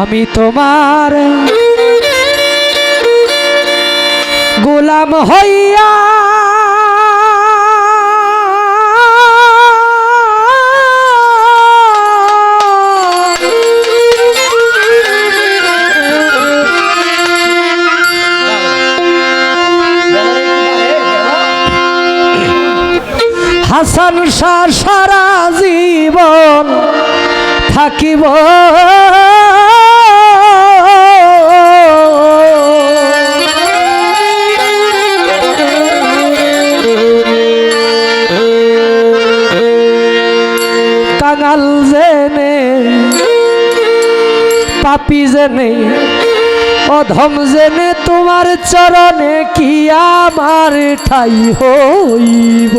আমি তোমার গোলাম হইয়া হাসান শাহ সারা জীবন থাকিব। কাঙাল জেনে, পাপি জেনে, অধম জেনে তোমার চরণে কি আমার ঠাই হইব?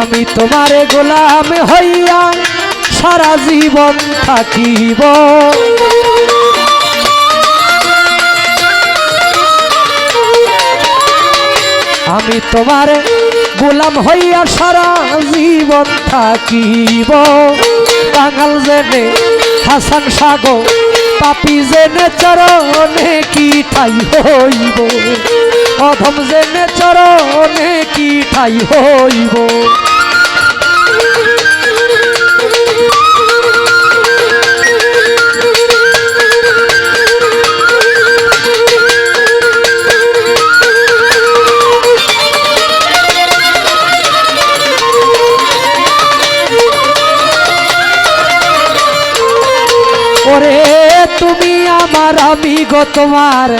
আমি তোমার গোলাম হইয়া সারা জীবন থাকিব। আমি তোমার গোলাম হইয়া সারা জীবন থাকিব। বাঙাল জেনে, হাসান সাগো পাপি জেনে চরণে কি ঠাই হইব? অধম জেনে চরণে কি ঠাই হইব? তুমি আমার আমি গো তোমার।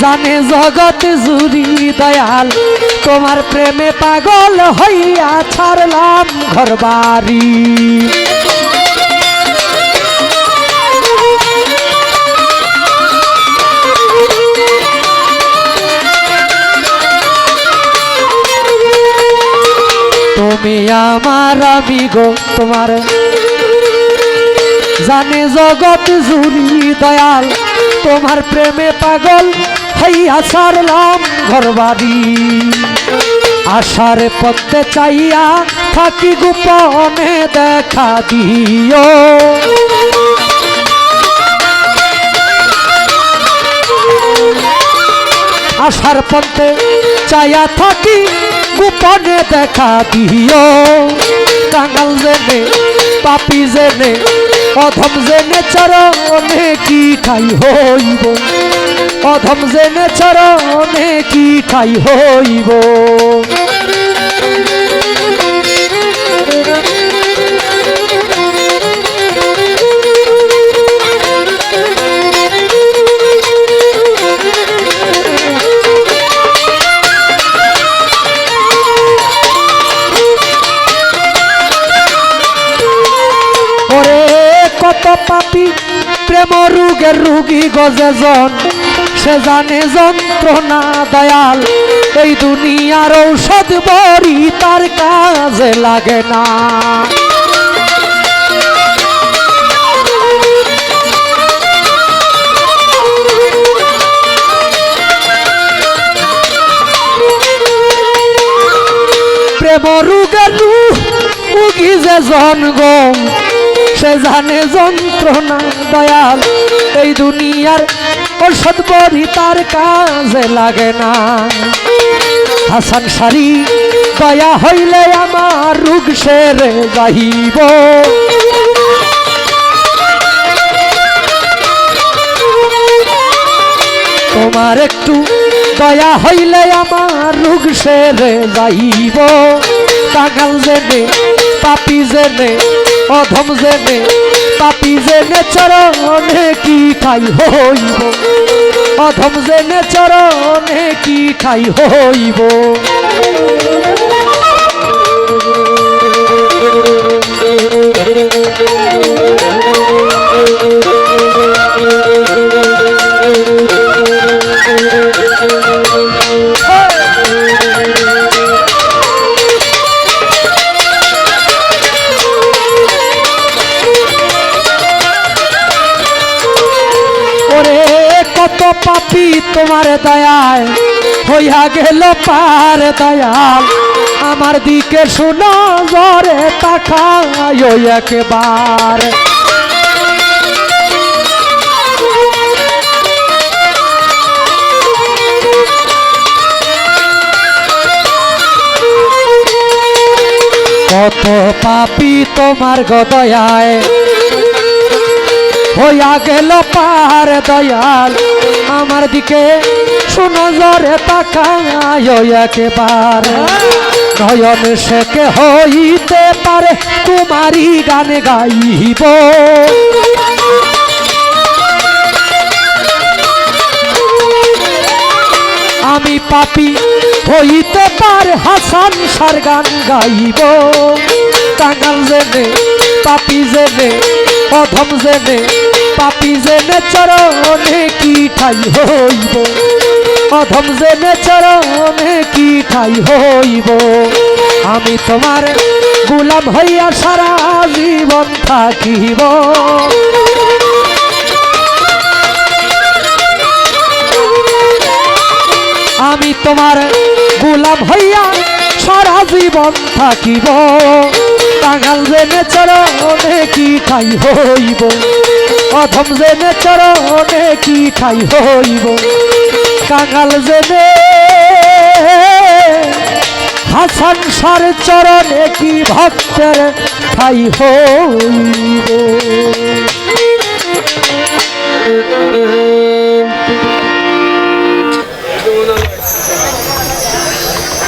জানে জগৎ জুড়ি দয়াল, তোমার প্রেমে পাগল হইয়া ছাড়লাম ঘর বাড়ি তুমি আমার আমি গো তোমার। জানে জগৎ জুড়ি দয়াল, তোমার প্রেমে পাগল হইয়া সারলাম ঘর বাড়ি আশার পথে চাইয়া থাকি গোপনে দেখা দিও। আশার পথে চাইয়া থাকি গোপনে দেখা দিও। কাঙাল জেনে, পাপি জেনে অধম জেনে চরণে কি ঠাই হইব? অধম জেনে চরণে কি ঠাই হইব? পাপি প্রেম রোগের রুগী গজেজন সে জানে যন্ত্রণা দয়াল, এই দুনিয়ার ঔষধ বড়ি তার কাজে লাগে না। প্রেম রোগের রুগী যে জনগম সে জানে যন্ত্রণা দয়াল। এই দুনিয়ার ঔষধ বড়ি তার কাজে লাগে না। হাসান সারি, দয়া হইলে আমার রোগ সেরে যাইব। তোমার একটু দয়া হইলে আমার রোগ সেরে যাইব। পাগাল জেনে, পাপি জেনে অধম জেনে, পাপি জেনে চরণে কি ঠাই হইব? অধম জেনে চরণে কি ঠাই হইব? Thank কত পাপি তোমার দয়ায়, হইয়া গেল পার দয়াল। আমার দিকে শোনো জরে তাকায় একবার। কত পাপি তোমার গদয়ায় হইয়া গেল পার দয়াল। আমার দিকে শোনো জরে তাকায় একেবার। নয়ন শেখে হইতে পারে তোমারই গান গাইব। আমি পাপি হইতে পারে, হাসান সার গান গাইব। টাঙ্গাল জেনে পাপি জেনে অধম জেনে পাপি জেনে চরণে কি ঠাই হইব? অধম জেনে চরণে কি ঠাই হইব? আমি তোমার গুলাম হইয়া সারা জীবন থাকিব। আমি তোমার গোলাম হইয়া সারা জীবন থাকিব। টাঙ্গাল জেনে চরণে কি ঠাই হইব? অধম জেনে চরণে কি ঠাই হইব? কাঙাল জেনে হাসান সার চরণে কি ভক্তের ঠাই হইব?